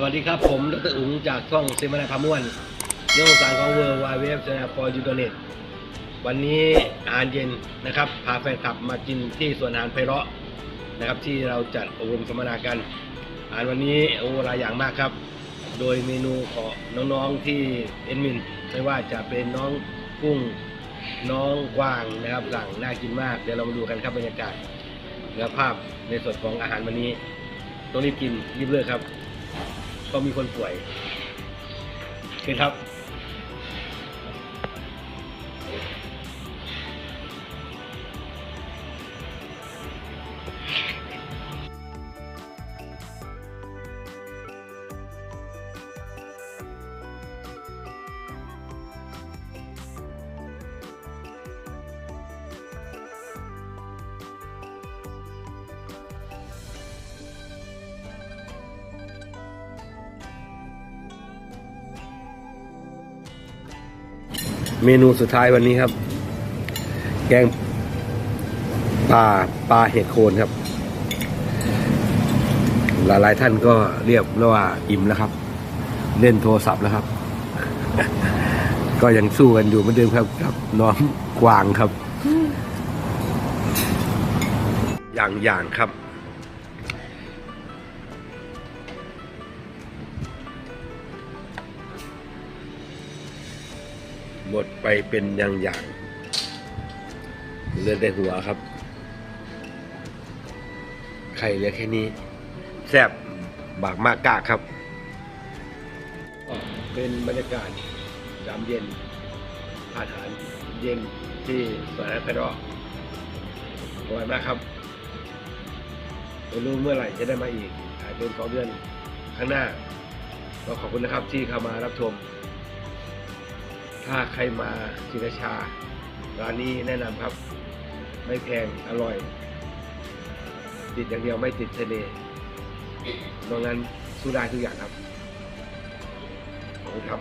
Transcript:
สวัสดีครับผมดรอุ๋งจากช่องเซมานาพาม่วนเรื่องสารของเวอร์วายเว็บชนะฟอร์ยูเน็ตวันนี้อาหารเย็นนะครับพาแฟนคลับมากินที่สวนอาหารไพเราะนะครับที่เราจัดอบรมสัมมนากันอาหารวันนี้โอ้หลายอย่างมากครับ โดยเมนูของน้องๆที่เอ็นมินไม่ว่าจะเป็นน้องกุ้งน้องกวางนะครับสั่งน่ากินมากเดี๋ยวเรามาดูกันครับบรรยากาศและภาพในส่วนของอาหารวันนี้ต้องรีบกินรีบเลิกครับ ก็มีคนป่วยเคือครับ เมนูสุดท้ายวันนี้ครับ แกงปลาปลาเห็ดโคนครับ หลายๆท่านก็เรียกว่าอิ่มแล้วครับ เล่นโทรศัพท์แล้วครับ ก็ยังสู้กันอยู่เหมือนเดิมครับกับน้องกวางครับ อย่างอย่างครับ หมดไปเป็นอย่างอย่างเหลือแต่หัวครับ ไข่เหลือแค่นี้ แซ่บบากมากกากครับ เป็นบรรยากาศยามเย็น อาหารเย็นที่สวนไพเราะอร่อยมากครับไม่รู้เมื่อไหร่จะได้มาอีกอาจเป็นสองเดือนข้างหน้าก็ขอบคุณนะครับที่เข้ามารับชม ถ้าใครมาศรีราชา ร้านนี้แนะนำครับ ไม่แพงอร่อย ติดอย่างเดียวไม่ติดทะเลนอกนั้นสู้ได้ทุกอย่างครับขอบคุณครับ